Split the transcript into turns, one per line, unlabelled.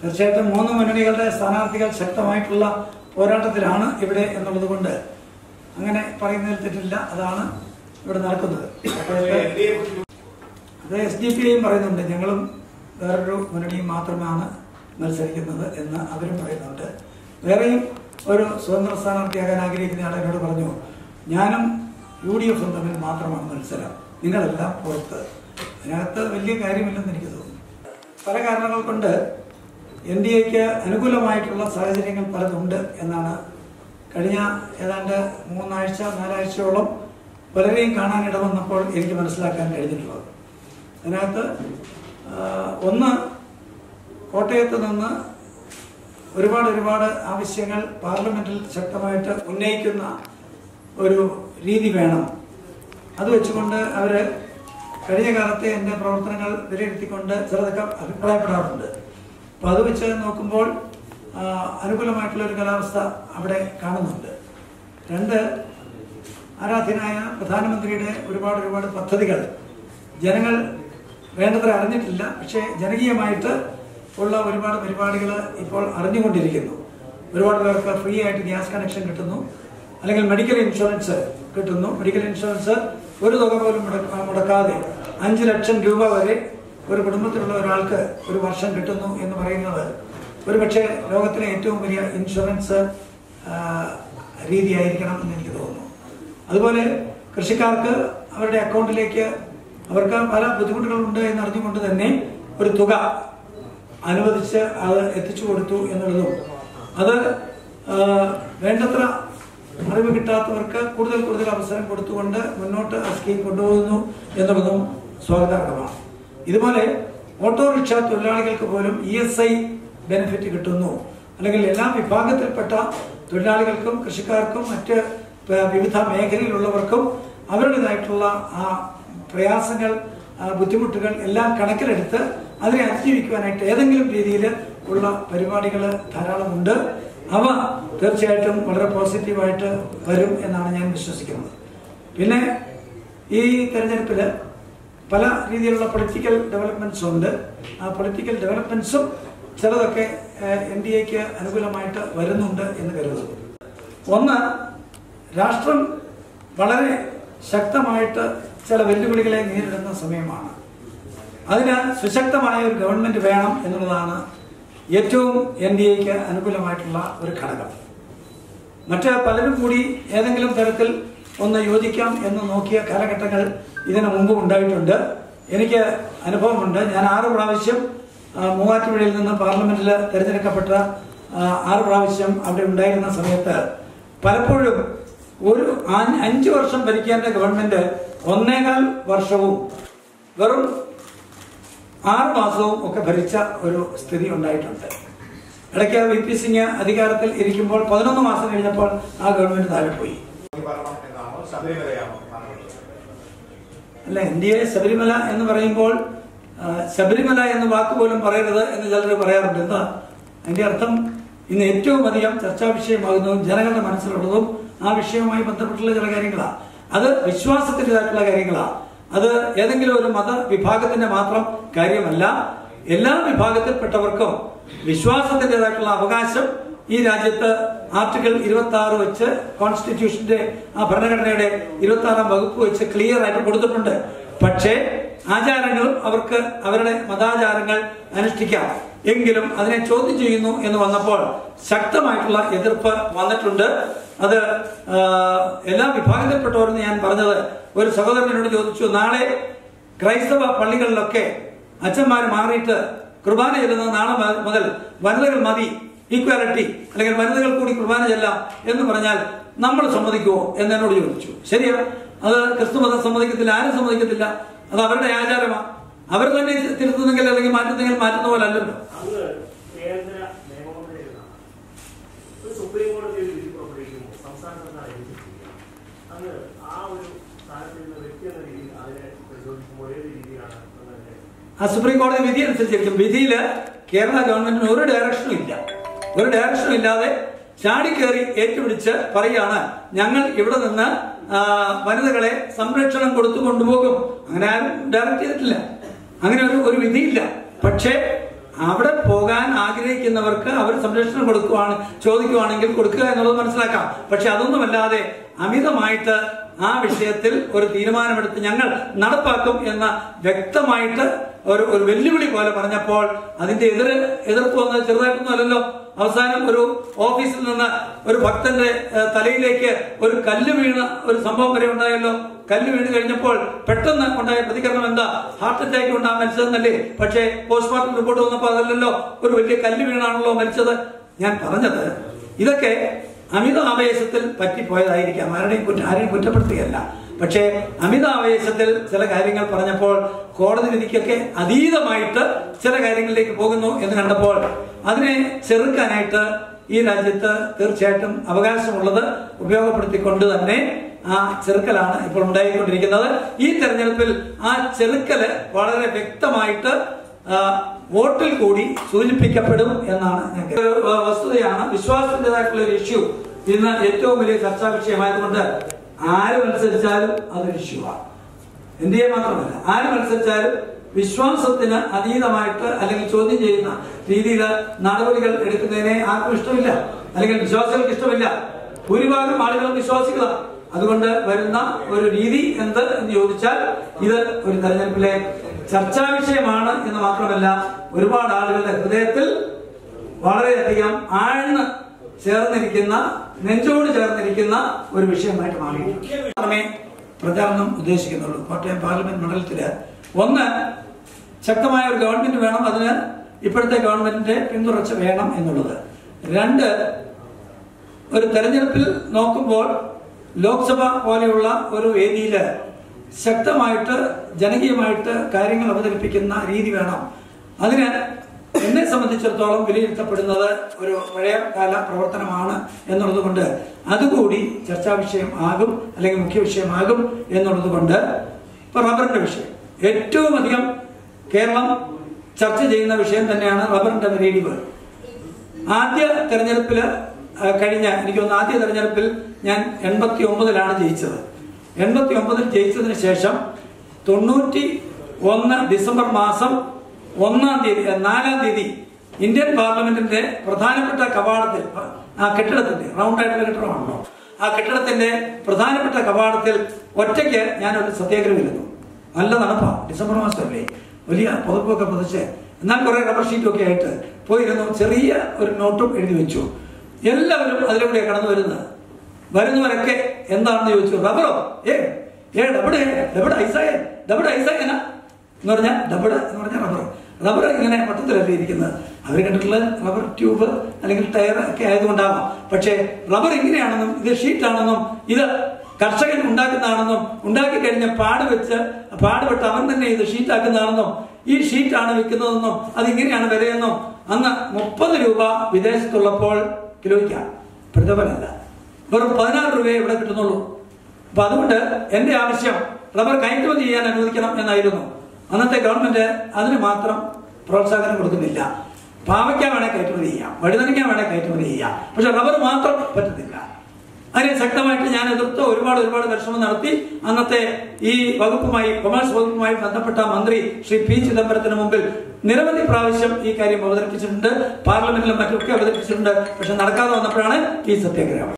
തീർച്ചയായിട്ടും മൂന്ന് മുന്നണികളുടെ സ്ഥാനാർത്ഥികൾ ശക്തമായിട്ടുള്ള പോരാട്ടത്തിലാണ് ഇവിടെ എന്നുള്ളത് കൊണ്ട് അങ്ങനെ പറയുന്നതിൽ തെറ്റില്ല. അതാണ് ഇവിടെ നടക്കുന്നത്. അത് എസ് ഡി പി ഐയും പറയുന്നുണ്ട്. ഞങ്ങളും വേറൊരു മുന്നണിയും മാത്രമാണ് മത്സരിക്കുന്നത് എന്ന് അവരും പറയുന്നുണ്ട്. വേറെയും ഒരു സ്വതന്ത്ര സ്ഥാനാർത്ഥിയാകാൻ ആഗ്രഹിക്കുന്ന ആൾ എന്നോട് പറഞ്ഞു ഞാനും യു ഡി എഫും തമ്മിൽ മാത്രമാണ് മത്സരം. നിങ്ങളെല്ലാം പുറത്ത്. അതിനകത്ത് വലിയ കാര്യമില്ലെന്ന് എനിക്ക് തോന്നുന്നു. പല കാരണങ്ങൾ കൊണ്ട് എൻ ഡി എക്ക് അനുകൂലമായിട്ടുള്ള സാഹചര്യങ്ങൾ പലതുണ്ട് എന്നാണ് കഴിഞ്ഞ ഏതാണ്ട് മൂന്നാഴ്ച നാലാഴ്ചയോളം പലരെയും കാണാനിട വന്നപ്പോൾ എനിക്ക് മനസ്സിലാക്കാൻ കഴിഞ്ഞിട്ടുള്ളത്. അതിനകത്ത് ഒന്ന് കോട്ടയത്ത് നിന്ന് ഒരുപാട് ഒരുപാട് ആവശ്യങ്ങൾ പാർലമെന്റിൽ ശക്തമായിട്ട് ഉന്നയിക്കുന്ന ഒരു രീതി വേണം. അത് വെച്ചുകൊണ്ട് അവർ കഴിഞ്ഞ കാലത്തെ എന്റെ പ്രവർത്തനങ്ങൾ വിലയിരുത്തിക്കൊണ്ട് ചിലതൊക്കെ അഭിപ്രായപ്പെടാറുണ്ട്. അപ്പോൾ അത് വെച്ച് നോക്കുമ്പോൾ അനുകൂലമായിട്ടുള്ള ഒരു കാലാവസ്ഥ അവിടെ കാണുന്നുണ്ട്. രണ്ട് ആരാധ്യനായ പ്രധാനമന്ത്രിയുടെ ഒരുപാട് ഒരുപാട് പദ്ധതികൾ. ജനങ്ങൾ വേണ്ടത്ര അറിഞ്ഞിട്ടില്ല പക്ഷേ ജനകീയമായിട്ട് ഉള്ള ഒരുപാട് പരിപാടികൾ ഇപ്പോൾ അറിഞ്ഞുകൊണ്ടിരിക്കുന്നു. ഒരുപാട് പേർക്ക് ഫ്രീ ആയിട്ട് ഗ്യാസ് കണക്ഷൻ കിട്ടുന്നു അല്ലെങ്കിൽ മെഡിക്കൽ ഇൻഷുറൻസ് കിട്ടുന്നു. മെഡിക്കൽ ഇൻഷുറൻസ് ഒരു തുക പോലും മുടക്ക- മുടക്കാതെ അഞ്ച് ലക്ഷം രൂപ വരെ ഒരു കുടുംബത്തിലുള്ള ഒരാൾക്ക് ഒരു വർഷം കിട്ടുന്നു എന്ന് പറയുന്നത് ഒരുപക്ഷെ ലോകത്തിലെ ഏറ്റവും വലിയ ഇൻഷുറൻസ് രീതിയായിരിക്കണം എന്ന് എനിക്ക് തോന്നുന്നു. അതുപോലെ കൃഷിക്കാർക്ക് അവരുടെ അക്കൗണ്ടിലേക്ക് അവർക്ക് പല ബുദ്ധിമുട്ടുകളുണ്ട് എന്ന് അറിഞ്ഞുകൊണ്ട് തന്നെ ഒരു തുക അനുവദിച്ച് അത് എത്തിച്ചു കൊടുത്തു എന്നുള്ളതും. അത് വേണ്ടത്ര അറിവ് കിട്ടാത്തവർക്ക് കൂടുതൽ കൂടുതൽ അവസരം കൊടുത്തുകൊണ്ട് മുന്നോട്ട് ആ സ്കീം കൊണ്ടുപോകുന്നു എന്നുള്ളതും സ്വാഗതാർഹമാണ്. ഇതുപോലെ ഓട്ടോറിക്ഷ തൊഴിലാളികൾക്ക് പോലും ഇ എസ് ഐ ബെനിഫിറ്റ് കിട്ടുന്നു. അല്ലെങ്കിൽ എല്ലാ വിഭാഗത്തിൽപ്പെട്ട തൊഴിലാളികൾക്കും കൃഷിക്കാർക്കും മറ്റ് വിവിധ മേഖലയിലുള്ളവർക്കും അവരുടേതായിട്ടുള്ള ആ പ്രയാസങ്ങൾ ബുദ്ധിമുട്ടുകൾ എല്ലാം കണക്കിലെടുത്ത് അതിനെ അതിജീവിക്കുവാനായിട്ട് ഏതെങ്കിലും രീതിയിൽ ഉള്ള പരിപാടികൾ ധാരാളമുണ്ട് അവ തീർച്ചയായിട്ടും വളരെ പോസിറ്റീവായിട്ട് വരും എന്നാണ് ഞാൻ വിശ്വസിക്കുന്നത്. പിന്നെ ഈ തെരഞ്ഞെടുപ്പിൽ പല രീതിയിലുള്ള പൊളിറ്റിക്കൽ ഡെവലപ്മെന്റ്സ് ഉണ്ട്. ആ പൊളിറ്റിക്കൽ ഡെവലപ്മെന്റ്സും ചിലതൊക്കെ എൻ ഡി എക്ക് അനുകൂലമായിട്ട് വരുന്നുണ്ട് എന്ന് കരുതുന്നു. ഒന്ന് രാഷ്ട്രം വളരെ ശക്തമായിട്ട് ചില വെല്ലുവിളികളെ നേരിടുന്ന സമയമാണ്. അതിന് സുശക്തമായ ഒരു ഗവൺമെന്റ് വേണം എന്നുള്ളതാണ് ഏറ്റവും എൻ ഡി എക്ക് അനുകൂലമായിട്ടുള്ള ഒരു ഘടകം. മറ്റ് പലരും കൂടി ഏതെങ്കിലും തരത്തിൽ ഒന്ന് യോജിക്കാം എന്ന് നോക്കിയ കാലഘട്ടങ്ങൾ ഇതിനു മുമ്പ് ഉണ്ടായിട്ടുണ്ട്. എനിക്ക് അനുഭവമുണ്ട്. ഞാൻ ആറ് പ്രാവശ്യം മൂവാറ്റുപുഴയിൽ നിന്ന് പാർലമെന്റിൽ തിരഞ്ഞെടുക്കപ്പെട്ട ആറ് പ്രാവശ്യം അവിടെ ഉണ്ടായിരുന്ന സമയത്ത് പലപ്പോഴും ഒരു അഞ്ച് വർഷം ഭരിക്കേണ്ട ഗവൺമെന്റ് ഒന്നേകാൽ വർഷവും വെറും ആറ് മാസവും ഒക്കെ ഭരിച്ച ഒരു സ്ഥിതി ഉണ്ടായിട്ടുണ്ട്. ഇടയ്ക്ക് വി പി സിംഗ് അധികാരത്തിൽ ഇരിക്കുമ്പോൾ പതിനൊന്ന് മാസം കഴിഞ്ഞപ്പോൾ ആ ഗവൺമെന്റ് താഴെ പോയി അല്ല ഇന്ത്യയിലെ ശബരിമല എന്ന് പറയുമ്പോൾ ശബരിമല എന്ന വാക്ക് പോലും പറയരുത് എന്ന് ചിലർ പറയാറുണ്ട്. എന്താ? അതിന്റെ അർത്ഥം ഇന്ന് ഏറ്റവും അധികം ചർച്ചാ വിഷയമാകുന്നതും ജനങ്ങളുടെ മനസ്സിലുള്ളതും ആ വിഷയവുമായി ബന്ധപ്പെട്ടുള്ള ചില കാര്യങ്ങളാണ് അത് വിശ്വാസത്തിന്റെതായിട്ടുള്ള കാര്യങ്ങളാണ് അത് ഏതെങ്കിലും ഒരു മത വിഭാഗത്തിന്റെ മാത്രം കാര്യമല്ല. എല്ലാ വിഭാഗത്തിൽപ്പെട്ടവർക്കും വിശ്വാസത്തിന്റെതായിട്ടുള്ള അവകാശം ഈ രാജ്യത്ത് ആർട്ടിക്കിൾ ഇരുപത്തി ആറ് വെച്ച് കോൺസ്റ്റിറ്റ്യൂഷന്റെ ആ ഭരണഘടനയുടെ ഇരുപത്തി ആറാം വകുപ്പ് വെച്ച് ക്ലിയർ ആയിട്ട് കൊടുത്തിട്ടുണ്ട്. പക്ഷേ ആചാരങ്ങൾ അവർക്ക് അവരുടെ മതാചാരങ്ങൾ അനുഷ്ഠിക്കാം. എങ്കിലും അതിനെ ചോദ്യം ചെയ്യുന്നു എന്ന് വന്നപ്പോൾ ശക്തമായിട്ടുള്ള എതിർപ്പ് വന്നിട്ടുണ്ട്. അത് എല്ലാ വിഭാഗത്തിൽപ്പെട്ടവരെന്ന് ഞാൻ പറഞ്ഞത് ഒരു സഹോദരനോട് ചോദിച്ചു നാളെ ക്രൈസ്തവ പള്ളികളിലൊക്കെ അച്ഛന്മാർ മാറിയിട്ട് കുർബാന ചെല്ലുന്നത് നാളെ മുതൽ വനിതകൾ മതി. ഈക്വാലിറ്റി അല്ലെങ്കിൽ വനിതകൾ കൂടി കുർബാന ചെല്ലാം എന്ന് പറഞ്ഞാൽ നമ്മൾ സമ്മതിക്കുമോ എന്ന് എന്നോട് ചോദിച്ചു. ശരിയാ അത് ക്രിസ്തു മതം സമ്മതിക്കത്തില്ല ആരും സമ്മതിക്കത്തില്ല. അത് അവരുടെ ആചാരമാണ് അവർ തന്നെ തിരുത്തുന്നെങ്കിൽ അല്ലെങ്കിൽ മാറ്റുന്നെങ്കിൽ മാറ്റുന്ന പോലെ അല്ലല്ലോ.
ഒരു സുപ്രീം കോടതി ഒരു വിധി പുറപ്പെടുവിക്കുമ്പോൾ സംസ്ഥാന സർക്കാർ എന്ത് ആ ഒരു സ്ഥാനത്ത് നിന്ന് വ്യക്തി എന്ന രീതിയിൽ അതിനെ പരിശോധിക്കുമ്പോൾ ഏത് രീതിയിലാണ് അങ്ങനെ
ആ സുപ്രീം കോടതി വിധി അനുസരിച്ചിരിക്കും വിധിയിൽ കേരള ഗവൺമെന്റിന് ഒരു ഡയറക്ഷനും ഇല്ല. ഒരു ഡയറക്ഷനും ഇല്ലാതെ ചാടി ചാടിക്കേറി ഏറ്റുപിടിച്ച് പറയാണ് ഞങ്ങൾ ഇവിടെ നിന്ന് വനിതകളെ സംരക്ഷണം കൊടുത്തു കൊണ്ടുപോകും. അങ്ങനെ ആരും ഡയറക്റ്റ് ചെയ്തിട്ടില്ല. അങ്ങനെ ഒരു ഒരു വിധിയില്ല. പക്ഷേ അവിടെ പോകാൻ ആഗ്രഹിക്കുന്നവർക്ക് അവർ സംരക്ഷണം കൊടുക്കുവാണ് ചോദിക്കുവാണെങ്കിൽ കൊടുക്കുക എന്നുള്ളത് മനസ്സിലാക്കാം. പക്ഷെ അതൊന്നുമല്ലാതെ അമിതമായിട്ട് ആ വിഷയത്തിൽ ഒരു തീരുമാനമെടുത്ത് ഞങ്ങൾ നടപ്പാക്കും എന്ന വ്യക്തമായിട്ട് ഒരു ഒരു വെല്ലുവിളി പോലെ പറഞ്ഞപ്പോൾ അതിന്റെ എതിർ എതിർപ്പ് വന്നത് ചെറുതായിട്ടൊന്നും അല്ലല്ലോ. അവസാനം ഒരു ഓഫീസിൽ നിന്ന് ഒരു ഭക്തന്റെ തലയിലേക്ക് ഒരു കല്ല് വീണ ഒരു സംഭവം വരെ ഉണ്ടായല്ലോ. കല്ല് വീണ് കഴിഞ്ഞപ്പോൾ പെട്ടെന്ന് ഉണ്ടായ പ്രതികരണം എന്താ? ഹാർട്ട് അറ്റാക്ക് ഉണ്ടാ മരിച്ചതെന്നല്ലേ? പക്ഷേ പോസ്റ്റ്മോർട്ടം റിപ്പോർട്ട് വന്നപ്പോൾ അതല്ലല്ലോ. ഒരു വലിയ കല്ല് വീണാണല്ലോ മരിച്ചത്. ഞാൻ പറഞ്ഞത് ഇതൊക്കെ അമിത ആവേശത്തിൽ പറ്റിപ്പോയതായിരിക്കാം. ആരുടെയും കുറ്റം ആരെയും കുറ്റപ്പെടുത്തുകയല്ല. പക്ഷേ അമിത ആവേശത്തിൽ ചില കാര്യങ്ങൾ പറഞ്ഞപ്പോൾ കോടതി വിധിക്കൊക്കെ അതീതമായിട്ട് ചില കാര്യങ്ങളിലേക്ക് പോകുന്നു എന്ന് കണ്ടപ്പോൾ അതിനെ ചെറുക്കാനായിട്ട് ഈ രാജ്യത്ത് തീർച്ചയായിട്ടും അവകാശമുള്ളത് ഉപയോഗപ്പെടുത്തിക്കൊണ്ട് തന്നെ ആ ചെറുക്കലാണ് ഇപ്പോൾ ഉണ്ടായിക്കൊണ്ടിരിക്കുന്നത്. ഈ തെരഞ്ഞെടുപ്പിൽ ആ ചെറുക്കൽ വളരെ വ്യക്തമായിട്ട് വോട്ടിൽ കൂടി സൂചിപ്പിക്കപ്പെടും എന്നാണ് വസ്തുതയാണ് വിശ്വാസത്തിന്റെതായിട്ടുള്ള ഒരു ഇഷ്യൂ ഇന്ന് ഏറ്റവും വലിയ ചർച്ചാ വിഷയമായതുകൊണ്ട് ആര് മത്സരിച്ചാലും അതൊരു ഇഷ്യൂ ആണ് ഇന്ത്യയെ മാത്രമല്ല ആര് മത്സരിച്ചാലും വിശ്വാസത്തിന് അതീതമായിട്ട് അല്ലെങ്കിൽ ചോദ്യം ചെയ്യുന്ന രീതിയിൽ നടപടികൾ എടുക്കുന്നതിനെ ആർക്കും ഇഷ്ടമില്ല. അല്ലെങ്കിൽ വിശ്വാസികൾക്ക് ഇഷ്ടമില്ല. ഭൂരിഭാഗം ആളുകളും വിശ്വാസികളാണ്. അതുകൊണ്ട് വരുന്ന ഒരു രീതി എന്ത് എന്ന് ചോദിച്ചാൽ ഇത് ഒരു തെരഞ്ഞെടുപ്പിലെ ചർച്ചാ വിഷയമാണ് എന്ന് മാത്രമല്ല ഒരുപാട് ആളുകളുടെ ഹൃദയത്തിൽ വളരെയധികം ആഴ്ന്ന് ചേർന്നിരിക്കുന്ന നെഞ്ചോട് ചേർന്നിരിക്കുന്ന ഒരു വിഷയമായിട്ട് മാറി മാത്രമേ പ്രചാരണം ഉദ്ദേശിക്കുന്നുള്ളൂ. കോട്ടയം പാർലമെന്റ് മണ്ഡലത്തിൽ ഒന്ന് ശക്തമായ ഒരു ഗവൺമെന്റ് വേണം അതിന് ഇപ്പോഴത്തെ ഗവൺമെന്റിന്റെ പിന്തുടർച്ച വേണം എന്നുള്ളത്. രണ്ട് ഒരു തെരഞ്ഞെടുപ്പിൽ നോക്കുമ്പോൾ ലോക്സഭ പോലെയുള്ള ഒരു വേദിയിൽ ശക്തമായിട്ട് ജനകീയമായിട്ട് കാര്യങ്ങൾ അവതരിപ്പിക്കുന്ന രീതി വേണം. അതിന് എന്നെ സംബന്ധിച്ചിടത്തോളം വിലയിരുത്തപ്പെടുന്നത് ഒരു പഴയ കാല പ്രവർത്തനമാണ് എന്നുള്ളത് കൊണ്ട് അതുകൂടി ചർച്ചാ വിഷയം ആകും അല്ലെങ്കിൽ മുഖ്യ വിഷയമാകും എന്നുള്ളത് കൊണ്ട് ഇപ്പൊ റബ്ബറിന്റെ വിഷയം. ഏറ്റവും അധികം കേരളം ചർച്ച ചെയ്യുന്ന വിഷയം തന്നെയാണ് റബ്ബറിന്റെ വിലയിടിവ് ആദ്യ തെരഞ്ഞെടുപ്പിൽ കഴിഞ്ഞ എനിക്ക് തോന്നുന്നു ആദ്യ തെരഞ്ഞെടുപ്പിൽ ഞാൻ എൺപത്തി ഒമ്പതിലാണ് ജയിച്ചത്. എൺപത്തി ഒമ്പതിൽ ജയിച്ചതിന് ശേഷം തൊണ്ണൂറ്റി ഒന്ന് ഡിസംബർ മാസം ഒന്നാം തീയതി നാലാം തീയതി ഇന്ത്യൻ പാർലമെന്റിന്റെ പ്രധാനപ്പെട്ട കവാടത്തിൽ ആ കെട്ടിടത്തിന്റെ റൗണ്ട് ആയിട്ടുള്ള കെട്ടിടമാണല്ലോ. ആ കെട്ടിടത്തിന്റെ പ്രധാനപ്പെട്ട കവാടത്തിൽ ഒറ്റയ്ക്ക് ഞാനൊരു സത്യാഗ്രഹം ഇരുന്നു നല്ല തണുപ്പാ ഡിസംബർ മാസമല്ലേ വലിയ പുതപ്പൊക്കെ പുതച്ച്. എന്നാൽ കുറെ റബ്ബർ ഷീറ്റും ഒക്കെ ആയിട്ട് പോയിരുന്നു. ചെറിയ ഒരു നോട്ടും എഴുതി വെച്ചു. എല്ലാവരും അതിലൂടെ കടന്നു വരുന്നത്. വരുന്നവരൊക്കെ എന്താണെന്ന് ചോദിച്ചു. റബ്ബറോ ഏ ഏ ഡബിഡ് ഡബിഡ് ഐസായ ഡബിഡ് ഐസായ എന്നാ എന്ന് പറഞ്ഞാൽ ഡബിഡ് എന്ന് പറഞ്ഞാൽ റബ്ബർ റബ്ബർ ഇങ്ങനെ മൊത്തത്തിലല്ലേ ഇരിക്കുന്നത്. അവർ കണ്ടിട്ടുള്ള റബ്ബർ ട്യൂബ് അല്ലെങ്കിൽ ടയർ ഒക്കെ ആയതുകൊണ്ടാവാം. പക്ഷേ റബ്ബർ ഇങ്ങനെയാണെന്നും ഇത് ഷീറ്റാണെന്നും ഇത് കർഷകൻ ഉണ്ടാക്കുന്നതാണെന്നും ഉണ്ടാക്കി കഴിഞ്ഞ പാട് വെച്ച് പാടുപെട്ട് അവൻ തന്നെ ഇത് ഷീറ്റാക്കുന്നതാണെന്നും ഈ ഷീറ്റാണ് വിൽക്കുന്നതെന്നോ അതിങ്ങനെയാണ് വിലയെന്നോ അന്ന് മുപ്പത് രൂപ വിദേശത്തുള്ളപ്പോൾ കിലോയ്ക്കാണ് പ്രതിഫലമല്ല. വെറും പതിനാറ് രൂപയെ ഇവിടെ കിട്ടുന്നുള്ളൂ. അപ്പൊ അതുകൊണ്ട് എന്റെ ആവശ്യം റബ്ബർ കയറ്റുമതി ചെയ്യാൻ അനുവദിക്കണം എന്നായിരുന്നു. അന്നത്തെ ഗവൺമെന്റ് അതിന് മാത്രം പ്രോത്സാഹനം കൊടുക്കുന്നില്ല. പാവയ്ക്ക വേണേൽ കയറ്റുമതി ചെയ്യാം വഴുതനയ്ക്ക വേണേൽ കയറ്റുമതി ചെയ്യാം. പക്ഷെ റബ്ബർ മാത്രം പറ്റുന്നില്ല അതിനെ ശക്തമായിട്ട് ഞാൻ എതിർത്ത് ഒരുപാട് ഒരുപാട് പരിശ്രമം നടത്തി. അന്നത്തെ ഈ വകുപ്പുമായി കൊമേഴ്സ് വകുപ്പുമായി ബന്ധപ്പെട്ട മന്ത്രി ശ്രീ പി ചിദംബരത്തിന് മുമ്പിൽ നിരവധി പ്രാവശ്യം ഈ കാര്യം അവതരിപ്പിച്ചിട്ടുണ്ട്. പാർലമെന്റിലും മറ്റൊക്കെ അവതരിപ്പിച്ചിട്ടുണ്ട്. പക്ഷെ നടക്കാതെ വന്നപ്പോഴാണ് ഈ സത്യാഗ്രഹം.